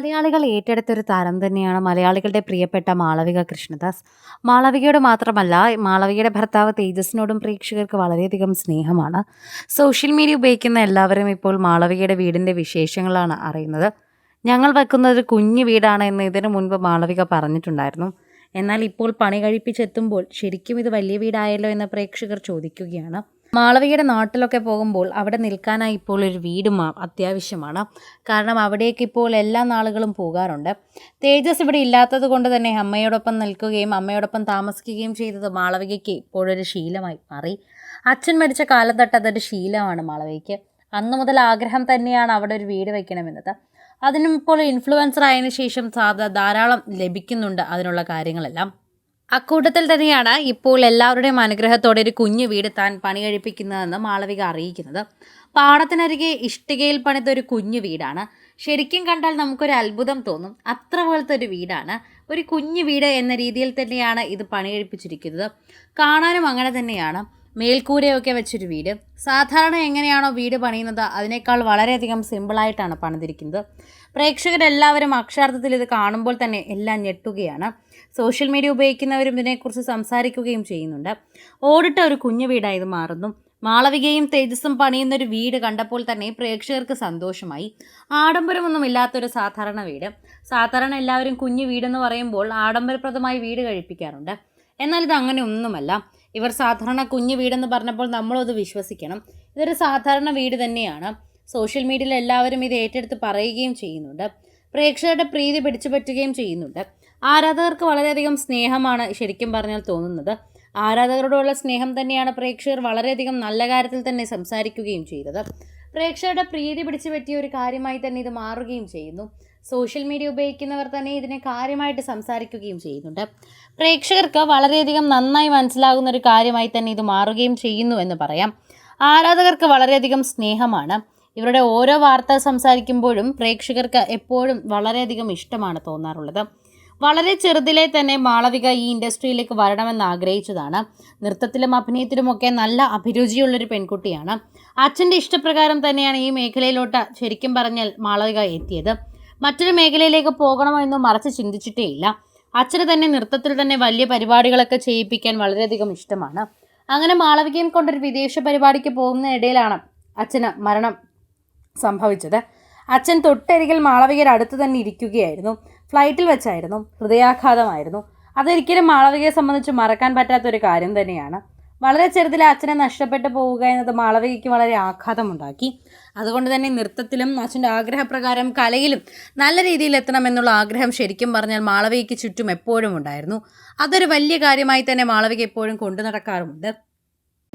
മലയാളികൾ ഏറ്റെടുത്തൊരു താരം തന്നെയാണ് മലയാളികളുടെ പ്രിയപ്പെട്ട മാളവിക കൃഷ്ണദാസ്. മാളവികയോട് മാത്രമല്ല മാളവികയുടെ ഭർത്താവ് തേജസ്സിനോടും പ്രേക്ഷകർക്ക് വളരെയധികം സ്നേഹമാണ്. സോഷ്യൽ മീഡിയ ഉപയോഗിക്കുന്ന എല്ലാവരും ഇപ്പോൾ മാളവികയുടെ വീടിന്റെ വിശേഷങ്ങളാണ് അറിയുന്നത്. ഞങ്ങൾ വെക്കുന്നത് ഒരു കുഞ്ഞു വീടാണ് എന്ന് ഇതിനു മുൻപ് മാളവിക പറഞ്ഞിട്ടുണ്ടായിരുന്നു. എന്നാൽ ഇപ്പോൾ പണി കഴിപ്പിച്ചെത്തുമ്പോൾ ശരിക്കും ഇത് വലിയ വീടായല്ലോ എന്ന് പ്രേക്ഷകർ ചോദിക്കുകയാണ്. മാളവികയുടെ നാട്ടിലൊക്കെ പോകുമ്പോൾ അവിടെ നിൽക്കാനായി ഇപ്പോൾ ഒരു വീട് അത്യാവശ്യമാണ്. കാരണം അവിടേക്ക് ഇപ്പോൾ എല്ലാ നാളുകളും പോകാറുണ്ട്. തേജസ് ഇവിടെ ഇല്ലാത്തത് കൊണ്ട് തന്നെ അമ്മയോടൊപ്പം നിൽക്കുകയും അമ്മയോടൊപ്പം താമസിക്കുകയും ചെയ്തത് മാളവികയ്ക്ക് ഇപ്പോഴൊരു ശീലമായി മാറി. അച്ഛൻ മരിച്ച കാലം തൊട്ട് അതൊരു ശീലമാണ് മാളവികയ്ക്ക്. അന്നു മുതൽ ആഗ്രഹം തന്നെയാണ് അവിടെ ഒരു വീട് വെക്കണമെന്നത്. അതിനും ഇപ്പോൾ ഇൻഫ്ലുവൻസർ ആയതിനു ശേഷം സാധാ ധാരാളം ലഭിക്കുന്നുണ്ട് അതിനുള്ള കാര്യങ്ങളെല്ലാം. അക്കൂട്ടത്തിൽ തന്നെയാണ് ഇപ്പോൾ എല്ലാവരുടെയും അനുഗ്രഹത്തോടെ ഒരു കുഞ്ഞു വീട് താൻ പണി കഴിപ്പിക്കുന്നതെന്ന് മാളവിക അറിയിക്കുന്നത്. പാടത്തിനരികെ ഇഷ്ടികയിൽ പണിത ഒരു കുഞ്ഞു വീടാണ്. ശരിക്കും കണ്ടാൽ നമുക്കൊരു അത്ഭുതം തോന്നും. അത്ര പോലത്തെ ഒരു വീടാണ്. ഒരു കുഞ്ഞു വീട് എന്ന രീതിയിൽ തന്നെയാണ് ഇത് പണി കഴിപ്പിച്ചിരിക്കുന്നത് കാണാനും അങ്ങനെ തന്നെയാണ്. മേൽക്കൂരയൊക്കെ വെച്ചൊരു വീട്. സാധാരണ എങ്ങനെയാണോ വീട് പണിയുന്നത്? അതിനേക്കാൾ വളരെയധികം സിമ്പിളായിട്ടാണ് പണിതിരിക്കുന്നത്. പ്രേക്ഷകരെല്ലാവരും അക്ഷരാർത്ഥത്തിൽ ഇത് കാണുമ്പോൾ തന്നെ എല്ലാം ഞെട്ടുകയാണ്. സോഷ്യൽ മീഡിയ ഉപയോഗിക്കുന്നവരും ഇതിനെക്കുറിച്ച് സംസാരിക്കുകയും ചെയ്യുന്നുണ്ട്. ഓടിട്ട ഒരു കുഞ്ഞു വീടായി ഇത് മാറുന്നു. മാളവികയും തേജസ്സും പണിയുന്ന ഒരു വീട് കണ്ടപ്പോൾ തന്നെ പ്രേക്ഷകർക്ക് സന്തോഷമായി. ആഡംബരമൊന്നും ഇല്ലാത്തൊരു സാധാരണ വീട്. സാധാരണ എല്ലാവരും കുഞ്ഞു വീടെന്ന് പറയുമ്പോൾ ആഡംബരപ്രദമായി വീട് കഴിപ്പിക്കാറുണ്ട്. എന്നാൽ ഇത് അങ്ങനെ ഒന്നുമല്ല ഇവർ സാധാരണ കുഞ്ഞു വീടെന്ന് പറഞ്ഞപ്പോൾ നമ്മളത് വിശ്വസിക്കണം. ഇതൊരു സാധാരണ വീട് തന്നെയാണ്. സോഷ്യൽ മീഡിയയിൽ എല്ലാവരും ഇത് ഏറ്റെടുത്ത് പറയുകയും ചെയ്യുന്നുണ്ട്. പ്രേക്ഷകരുടെ പ്രീതി പിടിച്ചുപറ്റുകയും ചെയ്യുന്നുണ്ട്. ആരാധകർക്ക് വളരെയധികം സ്നേഹമാണ് ശരിക്കും പറഞ്ഞാൽ തോന്നുന്നത്. ആരാധകരോടുള്ള സ്നേഹം തന്നെയാണ് പ്രേക്ഷകർ വളരെയധികം നല്ല കാര്യത്തിൽ തന്നെ സംസാരിക്കുകയും ചെയ്തത്. പ്രേക്ഷകരുടെ പ്രീതി പിടിച്ചു പറ്റിയ ഒരു കാര്യമായി തന്നെ ഇത് മാറുകയും ചെയ്യുന്നു. സോഷ്യൽ മീഡിയ ഉപയോഗിക്കുന്നവർ തന്നെ ഇതിനെ കാര്യമായിട്ട് സംസാരിക്കുകയും ചെയ്യുന്നുണ്ട്. പ്രേക്ഷകർക്ക് വളരെയധികം നന്നായി മനസ്സിലാകുന്ന ഒരു കാര്യമായി തന്നെ ഇത് മാറുകയും ചെയ്യുന്നു എന്ന് പറയാം. ആരാധകർക്ക് വളരെയധികം സ്നേഹമാണ്. ഇവരുടെ ഓരോ വാർത്ത സംസാരിക്കുമ്പോഴും പ്രേക്ഷകർക്ക് എപ്പോഴും വളരെയധികം ഇഷ്ടമാണ് തോന്നാറുള്ളത്. വളരെ ചെറുതിലെ തന്നെ മാളവിക ഈ ഇൻഡസ്ട്രിയിലേക്ക് വരണമെന്ന് ആഗ്രഹിച്ചതാണ്. നൃത്തത്തിലും അഭിനയത്തിലുമൊക്കെ നല്ല അഭിരുചിയുള്ളൊരു പെൺകുട്ടിയാണ്. അച്ഛന്റെ ഇഷ്ടപ്രകാരം തന്നെയാണ് ഈ മേഖലയിലോട്ട് ശരിക്കും പറഞ്ഞാൽ മാളവിക എത്തിയത്. മറ്റൊരു മേഖലയിലേക്ക് പോകണമോ എന്ന് മറച്ച് ചിന്തിച്ചിട്ടേയില്ല അച്ഛന് തന്നെ നൃത്തത്തിൽ തന്നെ വലിയ പരിപാടികളൊക്കെ ചെയ്യിപ്പിക്കാൻ വളരെയധികം ഇഷ്ടമാണ്. അങ്ങനെ മാളവികയും കൊണ്ടൊരു വിദേശ പരിപാടിക്ക് പോകുന്ന ഇടയിലാണ് അച്ഛന് മരണം സംഭവിച്ചത്. അച്ഛൻ തൊട്ടരികിൽ മാളവികയുടെ അടുത്ത് തന്നെ ഇരിക്കുകയായിരുന്നു. ഫ്ലൈറ്റിൽ വെച്ചായിരുന്നു. ഹൃദയാഘാതമായിരുന്നു. അതൊരിക്കലും മാളവികയെ സംബന്ധിച്ച് മറക്കാൻ പറ്റാത്തൊരു കാര്യം തന്നെയാണ്. വളരെ ചെറുതിലെ അച്ഛനെ നഷ്ടപ്പെട്ടു പോവുക എന്നത് മാളവികയ്ക്ക് വളരെ ആഘാതമുണ്ടാക്കി. അതുകൊണ്ട് തന്നെ നൃത്തത്തിലും അച്ഛന്റെ ആഗ്രഹപ്രകാരം കലയിലും നല്ല രീതിയിൽ എത്തണമെന്നുള്ള ആഗ്രഹം ശരിക്കും പറഞ്ഞാൽ മാളവികയ്ക്ക് ചുറ്റും എപ്പോഴും ഉണ്ടായിരുന്നു. അതൊരു വലിയ കാര്യമായി തന്നെ മാളവിക എപ്പോഴും കൊണ്ടു നടക്കാറുമുണ്ട്.